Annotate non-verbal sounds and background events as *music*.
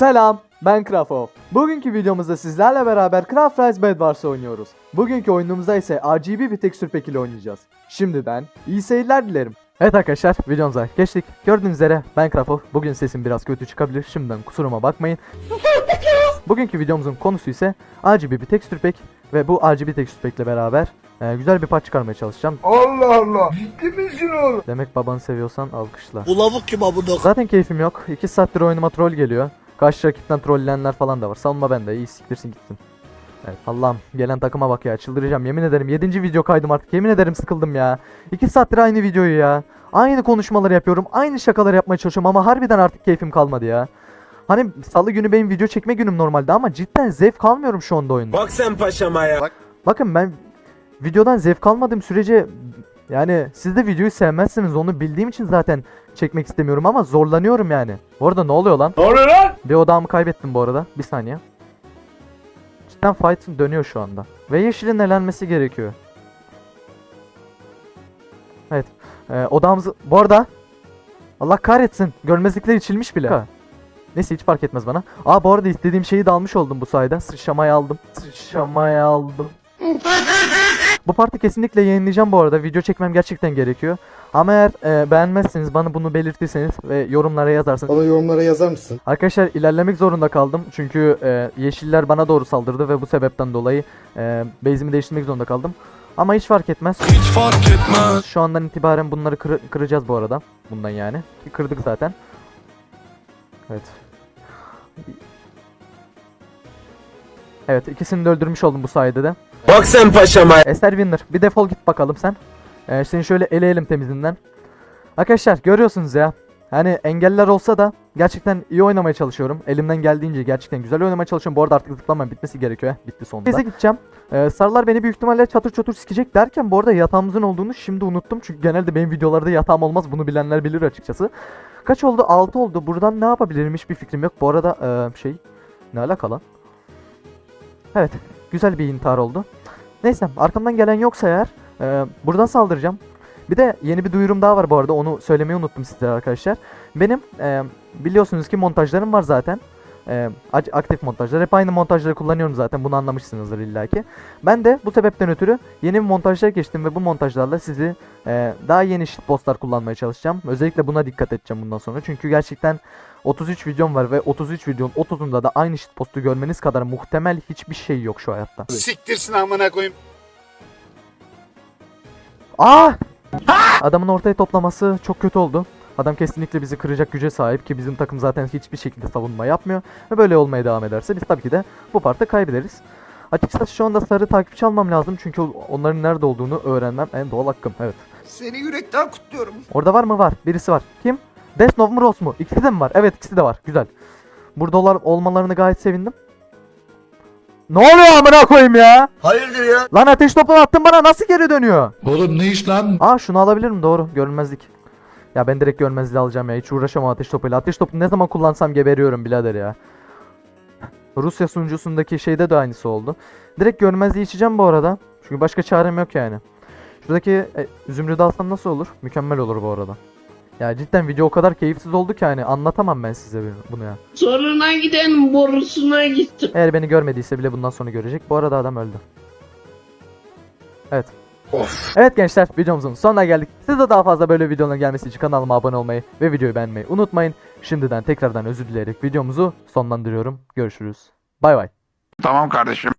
Selam, ben Krafov. Bugünkü videomuzda sizlerle beraber Craft Rise Bed Wars oynuyoruz. Bugünkü oyunumuzda ise RGB bir tekstür pack ile oynayacağız. Şimdiden iyi seyirler dilerim. Evet arkadaşlar videomuza geçtik. Gördüğünüz üzere ben Krafov. Bugün sesim biraz kötü çıkabilir. Şimdiden kusuruma bakmayın. Bugünkü videomuzun konusu ise RGB bir tekstür pack ve bu RGB tekstür pack ile beraber e, güzel bir part çıkarmaya çalışacağım. Allah Allah. Ciddi misin oğlum? Demek babanı seviyorsan alkışla. Bu lavuk kim abone Zaten keyfim yok. 2 saattir oyunuma troll geliyor. Karşı rakipten trolleyenler falan da var. Savunma bende. İyi siktirsin gitsin. Evet Allah'ım gelen takıma bak ya çıldıracağım yemin ederim 7. video kaydım artık yemin ederim sıkıldım ya 2 saattir aynı videoyu ya Aynı konuşmaları yapıyorum aynı şakalar yapmaya çalışıyorum ama harbiden artık keyfim kalmadı ya Hani salı günü benim video çekme günüm normalde ama cidden zevk almıyorum şu anda oyunda Bak sen paşama ya. Bakın ben videodan zevk almadığım sürece yani siz de videoyu sevmezsiniz onu bildiğim için zaten çekmek istemiyorum ama zorlanıyorum yani. Bu arada ne oluyor lan? Ne oluyor lan? Bir odağımı kaybettim bu arada. Bir saniye. Cidden fight dönüyor şu anda. Ve yeşilin elenmesi gerekiyor. Evet. Ee, odağımızı... Bu arada... Allah kahretsin. Görmezlikler içilmiş bile. Ha. Neyse hiç fark etmez bana. Aa bu arada istediğim şeyi de almış oldum bu sayede. Sıçramayı aldım. Sıçramayı aldım. *laughs* bu partı kesinlikle yayınlayacağım bu arada. Video çekmem gerçekten gerekiyor. Ama eğer e, beğenmezseniz bana bunu belirtirseniz ve yorumlara yazarsanız Bana yorumlara yazar mısın? Arkadaşlar ilerlemek zorunda kaldım çünkü e, yeşiller bana doğru saldırdı ve bu sebepten dolayı e, base'imi değiştirmek zorunda kaldım. Ama hiç fark etmez. Hiç fark etmez. Şu andan itibaren bunları kır- kıracağız bu arada. Bundan yani. Kırdık zaten. Evet. Evet ikisini de öldürmüş oldum bu sayede de. Bak sen paşama ya. Eser Winner bir defol git bakalım sen. Ee, seni şöyle eleyelim temizinden. Arkadaşlar görüyorsunuz ya. Hani engeller olsa da gerçekten iyi oynamaya çalışıyorum. Elimden geldiğince gerçekten güzel oynamaya çalışıyorum. Bu arada artık zıplamam bitmesi gerekiyor. Bitti sonunda. Neyse gideceğim. Ee, sarılar beni büyük ihtimalle çatır çatır sikecek derken bu arada yatağımızın olduğunu şimdi unuttum. Çünkü genelde benim videolarda yatağım olmaz. Bunu bilenler bilir açıkçası. Kaç oldu? 6 oldu. Buradan ne yapabilirim hiçbir fikrim yok. Bu arada ee, şey ne alaka lan? Evet. Güzel bir intihar oldu. Neyse arkamdan gelen yoksa eğer ee, buradan saldıracağım. Bir de yeni bir duyurum daha var bu arada onu söylemeyi unuttum size arkadaşlar. Benim e, biliyorsunuz ki montajlarım var zaten. E, aktif montajlar. Hep aynı montajları kullanıyorum zaten bunu anlamışsınızdır illaki. Ben de bu sebepten ötürü yeni bir montajlara geçtim ve bu montajlarla sizi e, daha yeni shitpostlar kullanmaya çalışacağım. Özellikle buna dikkat edeceğim bundan sonra. Çünkü gerçekten 33 videom var ve 33 videonun 30'unda da aynı shitpostu görmeniz kadar muhtemel hiçbir şey yok şu hayatta. Siktirsin amına koyayım. Aa! Adamın ortaya toplaması çok kötü oldu. Adam kesinlikle bizi kıracak güce sahip ki bizim takım zaten hiçbir şekilde savunma yapmıyor. Ve böyle olmaya devam ederse biz tabii ki de bu partta kaybederiz. Açıkçası şu anda sarı takipçi almam lazım çünkü onların nerede olduğunu öğrenmem en doğal hakkım. Evet. Seni yürekten kutluyorum. Orada var mı? Var. Birisi var. Kim? Desnov mu Ross mu? İkisi de mi var? Evet ikisi de var. Güzel. Buradalar olmalarını gayet sevindim. Ne oluyor amına koyayım ya? Hayırdır ya? Lan ateş topu attın bana nasıl geri dönüyor? Oğlum ne iş lan? Aa şunu alabilirim doğru görünmezlik. Ya ben direkt görünmezliği alacağım ya hiç uğraşamam ateş topuyla. Ateş topu ne zaman kullansam geberiyorum birader ya. Rusya sunucusundaki şeyde de aynısı oldu. Direkt görünmezliği içeceğim bu arada. Çünkü başka çarem yok yani. Şuradaki e, zümrüdü alsam nasıl olur? Mükemmel olur bu arada. Ya cidden video o kadar keyifsiz oldu ki hani anlatamam ben size bunu ya. Zoruna giden borusuna gittim. Eğer beni görmediyse bile bundan sonra görecek. Bu arada adam öldü. Evet. Evet gençler videomuzun sonuna geldik. Siz de daha fazla böyle videoların gelmesi için kanalıma abone olmayı ve videoyu beğenmeyi unutmayın. Şimdiden tekrardan özür dileyerek videomuzu sonlandırıyorum. Görüşürüz. Bay bay. Tamam kardeşim.